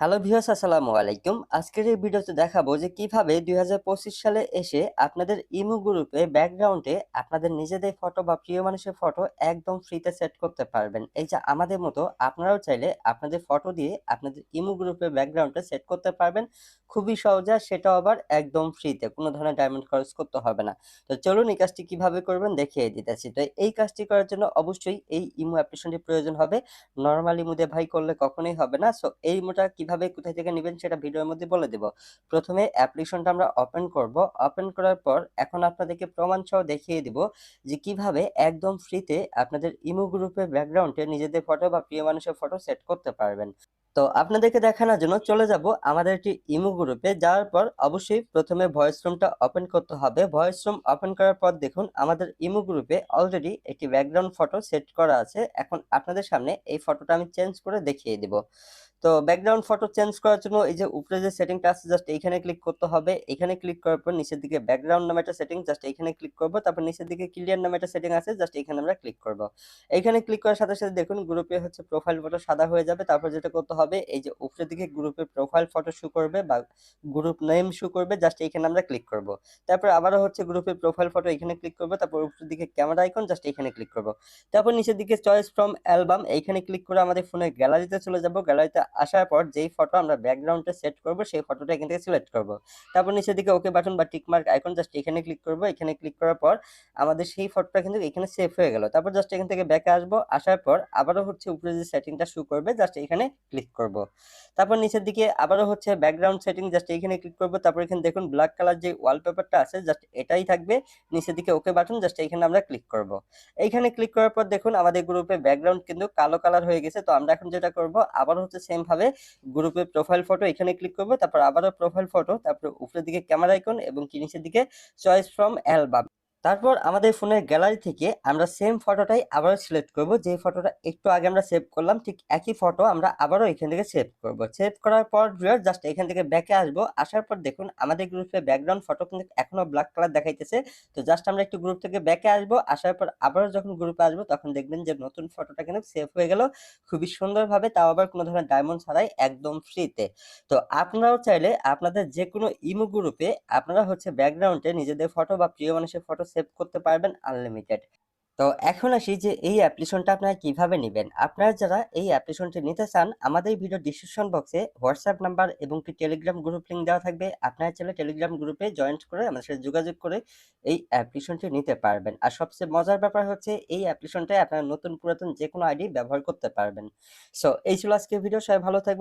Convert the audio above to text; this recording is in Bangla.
হ্যালো ভিউয়ার্স আসসালামু আলাইকুম। আজকের এই ভিডিওতে দেখাবো যে কীভাবে দুই হাজার পঁচিশ সালে এসে আপনাদের ইমো গ্রুপে ব্যাকগ্রাউন্ডে আপনাদের নিজেদের ফটো বা প্রিয় মানুষের ফটো একদম ফ্রিতে সেট করতে পারবেন। এই যে আমাদের মতো আপনারাও চাইলে আপনাদের ফটো দিয়ে আপনাদের ইমো গ্রুপে ব্যাকগ্রাউন্ডে সেট করতে পারবেন। খুবই সহজে সেটাও আবার একদম ফ্রিতে কোনো ধরনের ডায়মন্ড খরচ করতে হবে না। তো চলুন এই কাজটি কীভাবে করবেন দেখিয়ে দিতেছি। তো এই কাজটি করার জন্য অবশ্যই এই ইমো অ্যাপ্লিকেশনটি প্রয়োজন হবে। নরমাল ইমো দিয়ে ভাই করলে কখনোই হবে না। সো এই ইমোটা কীভাবে কোথায় থেকে নেবেন সেটা ভিডিওর মধ্যে বলে দেব। প্রথমে অ্যাপ্লিকেশনটা আমরা ওপেন করব। ওপেন করার পর এখন আপনাদেরকে প্রমাণ সহ দেখিয়ে দিব যে কীভাবে একদম ফ্রিতে আপনাদের ইমো গ্রুপের ব্যাকগ্রাউন্ডে নিজেদের ফটো বা প্রিয় মানুষের ফটো সেট করতে পারবেন। তো আপনাদেরকে দেখানোর জন্য চলে যাব আমাদের একটি ইমো গ্রুপে যাওয়ার পর অবশ্যই প্রথমে ভয়েস রুমটা ওপেন করতে হবে। ভয়েস রুম ওপেন করার পর দেখুন আমাদের ইমো গ্রুপে অলরেডি একটি ব্যাকগ্রাউন্ড ফটো সেট করা আছে। এখন আপনাদের সামনে এই ফটোটা আমি চেঞ্জ করে দেখিয়ে দিব। তো ব্যাকগ্রাউন্ড ফটো চেঞ্জ করার জন্য এই যে উপরে যে সেটিংটা আছে জাস্ট এইখানে ক্লিক করতে হবে। এখানে ক্লিক করার পর নিচের দিকে ব্যাকগ্রাউন্ড নামে একটা সেটিং জাস্ট এখানে ক্লিক করব। তারপর নিচের দিকে ক্লিয়ার নামে একটা সেটিং আছে জাস্ট এখানে আমরা ক্লিক করব। এইখানে ক্লিক করার সাথে সাথে দেখুন গ্রুপে হচ্ছে প্রোফাইল ফটো সাদা হয়ে যাবে। তারপর যেটা করতে হবে, এই যে উপরের দিকে গ্রুপে প্রোফাইল ফটো শো করবে বা গ্রুপ নেম শু করবে জাস্ট এখানে আমরা ক্লিক করব। তারপর আবারও হচ্ছে গ্রুপের প্রোফাইল ফটো এখানে ক্লিক করব। তারপর উপরের দিকে ক্যামেরা আইকন জাস্ট এখানে ক্লিক করব। তারপর নিচের দিকে চয়েস ফ্রম অ্যালবাম এইখানে ক্লিক করে আমাদের ফোনের গ্যালারিতে চলে যাব। গ্যালারিতে আসার পর যেই ফটো আমরা ব্যাকগ্রাউন্ডে সেট করব, সেই ফটোটা এখান থেকে সিলেক্ট করব। তারপর নিচের দিকে ওকে বাটন বা টিক মার্ক আইকন জাস্ট এখানে ক্লিক করব। এখানে ক্লিক করার পর আমাদের সেই ফটোটা কিন্তু এখানে সেভ হয়ে গেল। তারপর জাস্ট এখান থেকে ব্যাকে আসব। আসার পর আবারও হচ্ছে উপরে যে সেটিংটা শো করবে জাস্ট এখানে ক্লিক করব। তারপর নিচের দিকে আবারও হচ্ছে ব্যাকগ্রাউন্ড সেটিং জাস্ট এখানে ক্লিক করব। তারপর এখানে দেখুন ব্ল্যাক কালার যে ওয়ালপেপারটা আছে জাস্ট এটাই থাকবে। নিচের দিকে ওকে বাটন জাস্ট এখানে আমরা ক্লিক করব। এইখানে ক্লিক করার পর দেখুন আমাদের গ্রুপে ব্যাকগ্রাউন্ড কিন্তু কালো কালার হয়ে গেছে। তো আমরা এখন যেটা করব, আবার হচ্ছে সেম ভাবে গ্রুপে প্রোফাইল ফটো এখানে ক্লিক করব, তারপর আবারও প্রোফাইল ফটো তারপর উপরের দিকে ক্যামেরা আইকন এবং কি নিচের দিকে চয়েস ফ্রম অ্যালবাম তারপর আমাদের ফোনের গ্যালারি থেকে আমরা সেম ফটোটাই আবারও সিলেক্ট করব। যে ফটোটা একটু আগে আমরা সেভ করলাম, ঠিক একই ফটো আমরা আবারও এখান থেকে সেভ করব। সেভ করার পর জাস্ট এখান থেকে ব্যাকে আসব। আসার পর দেখুন, আমাদের গ্রুপে ব্যাকগ্রাউন্ড ফটো কিন্তু এখনও ব্ল্যাক কালার দেখাইতেছে। তো জাস্ট আমরা একটু গ্রুপ থেকে ব্যাকে আসব। আসার পর আবারও যখন গ্রুপে আসব, তখন দেখবেন যে নতুন ফটোটা কিন্তু সেভ হয়ে গেল। খুবই সুন্দরভাবে, তাও আবার কোনো ধরনের ডায়মন্ড ছাড়াই একদম ফ্রিতে তো। আপনারাও চাইলে আপনাদের যে কোনো ইমো গ্রুপে আপনারা হচ্ছে ব্যাকগ্রাউন্ডে নিজেদের ফটো বা প্রিয় মানুষের ফটো সেভ করতে পারবেন আনলিমিটেড তো এখন আসি যে এই অ্যাপ্লিকেশনটা আপনারা কীভাবে নেবেন? আপনারা যারা এই অ্যাপ্লিকেশনটি নিতে চান, আমাদের ভিডিও ডিসক্রিপশন বক্সে হোয়াটসঅ্যাপ নাম্বার এবং কি টেলিগ্রাম গ্রুপ লিঙ্ক দেওয়া থাকবে। আপনারা চাইলে টেলিগ্রাম গ্রুপে জয়েন করে আমাদের সাথে যোগাযোগ করে এই অ্যাপ্লিকেশনটি নিতে পারবেন। আর সবচেয়ে মজার ব্যাপার হচ্ছে, এই অ্যাপ্লিকেশনটায় আপনারা নতুন পুরাতন যে কোনো আইডি ব্যবহার করতে পারবেন। সো এই ছিল আজকে ভিডিও সবাই ভালো থাকবেন।